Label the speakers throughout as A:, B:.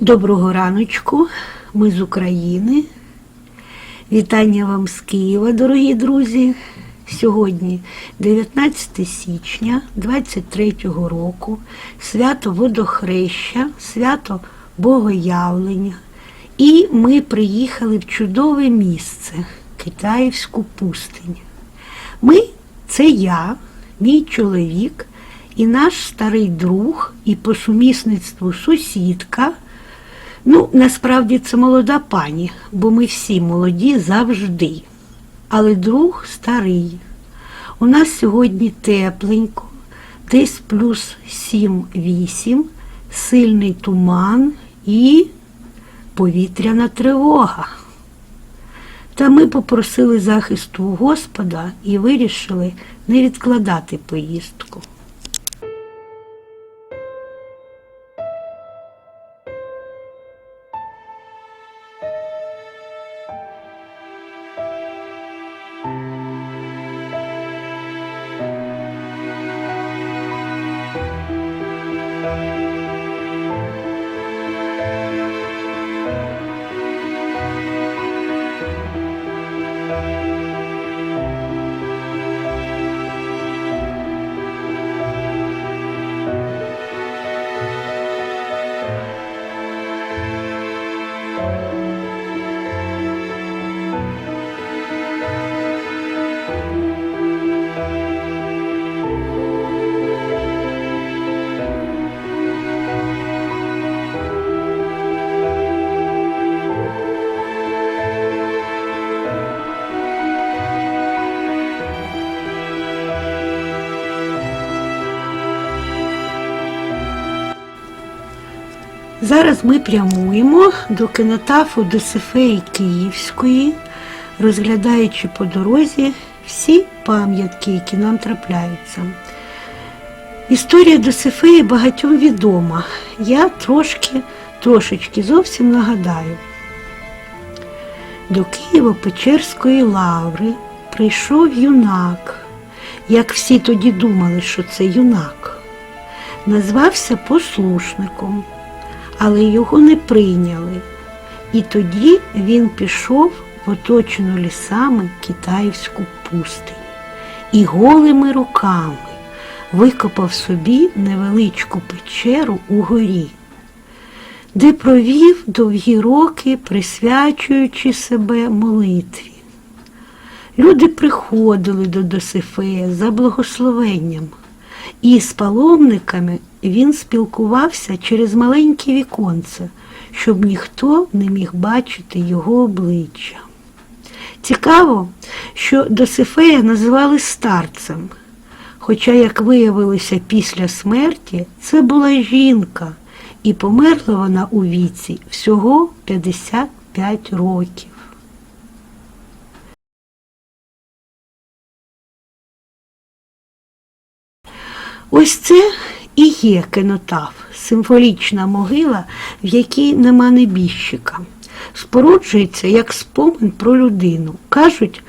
A: Доброго раночку, ми з України. Вітання вам з Києва, дорогі друзі. Сьогодні 19 січня 23 року, свято Водохреща, свято Богоявлення. І ми приїхали в чудове місце Китаївську пустиню. Ми це я, мій чоловік і наш старий друг, і по сумісництву сусідка. Ну, насправді це молода пані, бо ми всі молоді завжди. Але друг старий. У нас сьогодні тепленько, десь плюс 7-8, сильний туман і повітряна тривога. Та ми попросили захисту Господа і вирішили не відкладати поїздку. Зараз ми прямуємо до кинотафу Досифеї Київської, розглядаючи по дорозі всі пам'ятки, які нам трапляються. Історія Досифеї багатьом відома. Я трошки, трошечки зовсім нагадаю. До Києво-Печерської лаври прийшов юнак, як всі тоді думали, що це юнак. Назвався послушником але його не прийняли. І тоді він пішов в оточену лісами китаївську пустиню і голими руками викопав собі невеличку печеру у горі, де провів довгі роки, присвячуючи себе молитві. Люди приходили до Досифея за благословенням, і з паломниками він спілкувався через маленьке віконце, щоб ніхто не міг бачити його обличчя. Цікаво, що Досифея називали старцем, хоча, як виявилося після смерті, це була жінка, і померла вона у віці всього 55 років. Ось це і є кенотаф, символічна могила, в якій нема небіжчика. Споруджується як спомин про людину. Кажуть,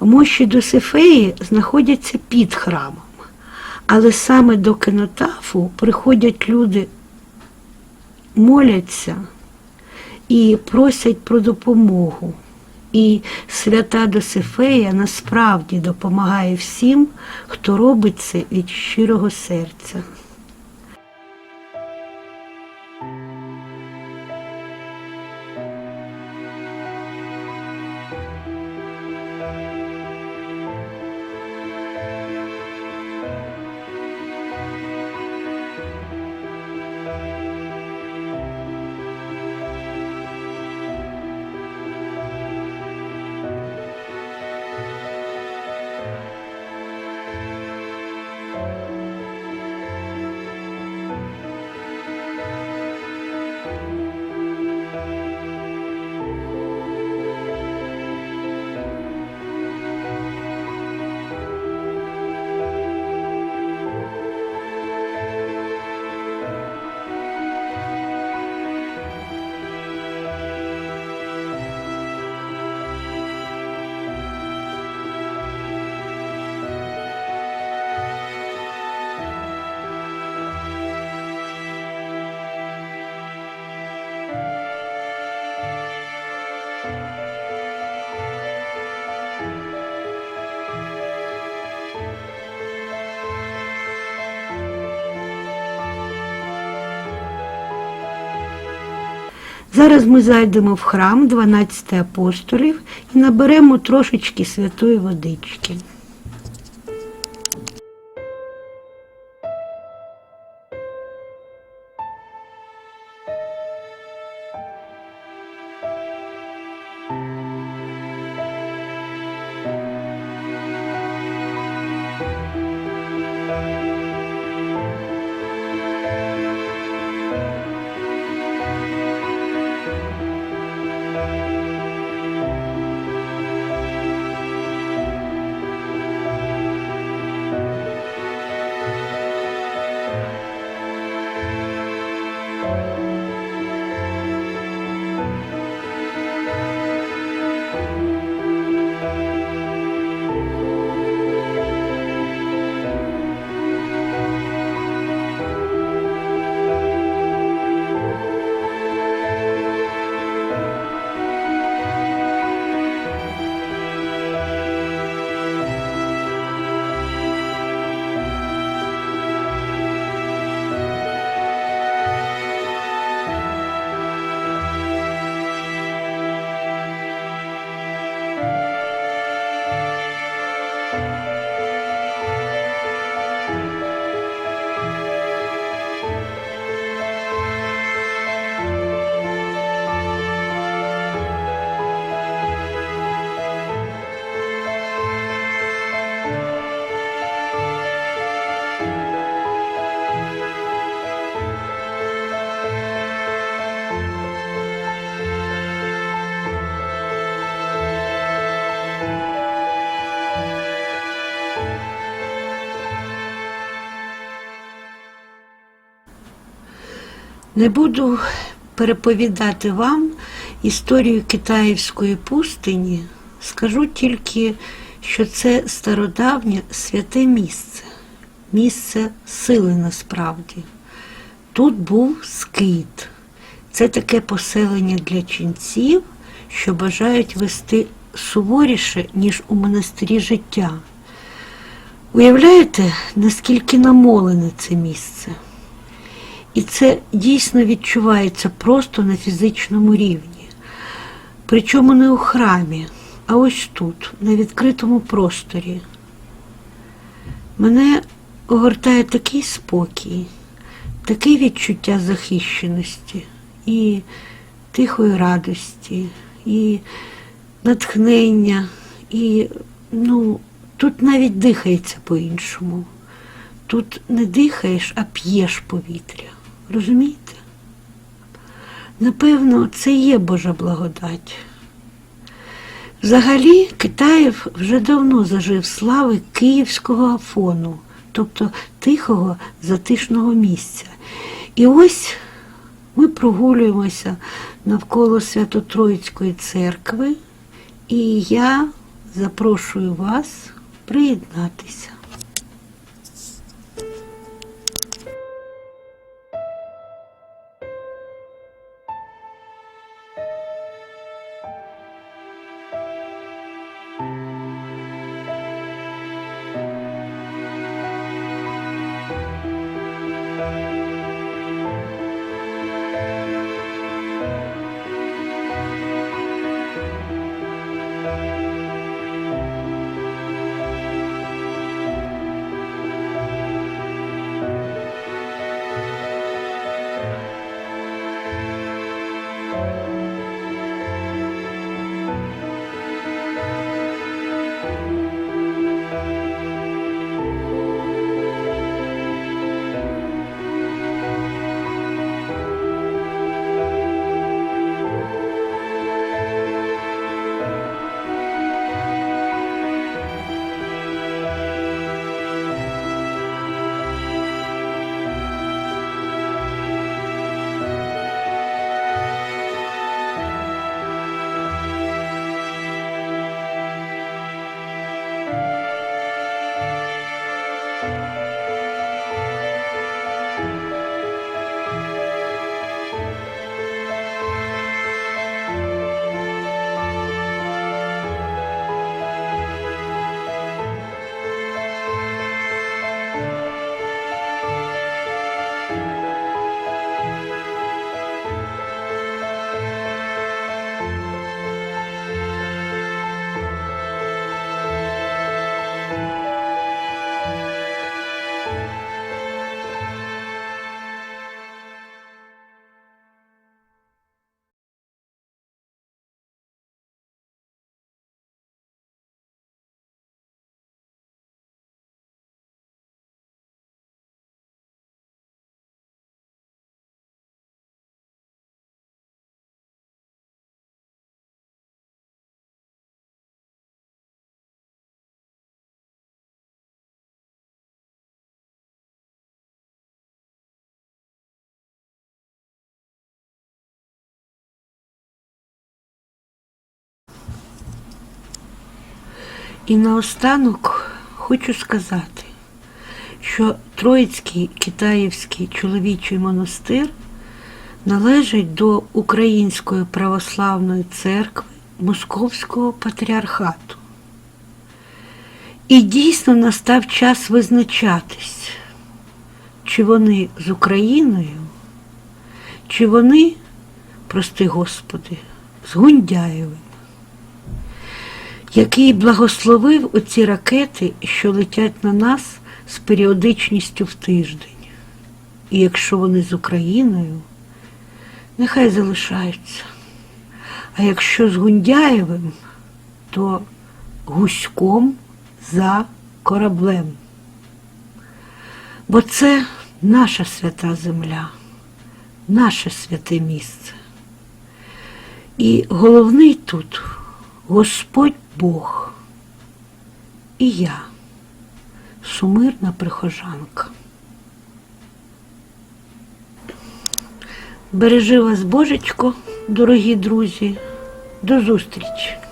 A: мощі Досифеї знаходяться під храмом. Але саме до кенотафу приходять люди, моляться і просять про допомогу. І свята Досифея насправді допомагає всім, хто робить це від щирого серця. Зараз ми зайдемо в храм 12 апостолів і наберемо трошечки святої водички. Не буду переповідати вам історію Китаївської пустині. Скажу тільки, що це стародавнє святе місце, місце сили насправді. Тут був скит. Це таке поселення для ченців, що бажають вести суворіше, ніж у монастирі життя. Уявляєте, наскільки намолене це місце? І це дійсно відчувається просто на фізичному рівні. Причому не у храмі, а ось тут, на відкритому просторі. Мене огортає такий спокій, таке відчуття захищеності і тихої радості, і натхнення, і ну, тут навіть дихається по-іншому. Тут не дихаєш, а п'єш повітря. Розумієте? Напевно, це є Божа благодать. Взагалі, Китаїв вже давно зажив слави київського афону, тобто тихого затишного місця. І ось ми прогулюємося навколо Свято-Троїцької церкви, і я запрошую вас приєднатися. І наостанок хочу сказати, що Троїцький Китаївський чоловічий монастир належить до Української православної церкви Московського патріархату. І дійсно настав час визначатись, чи вони з Україною, чи вони, прости Господи, з Гундяєвим, який благословив оці ракети, що летять на нас з періодичністю в тиждень. І якщо вони з Україною, нехай залишаються. А якщо з Гундяєвим, то гуськом за кораблем. Бо це наша свята земля, наше святе місце. І головний тут Господь Бог. І я, сумирна прихожанка. Бережи вас, Божечко, дорогі друзі. До зустрічі!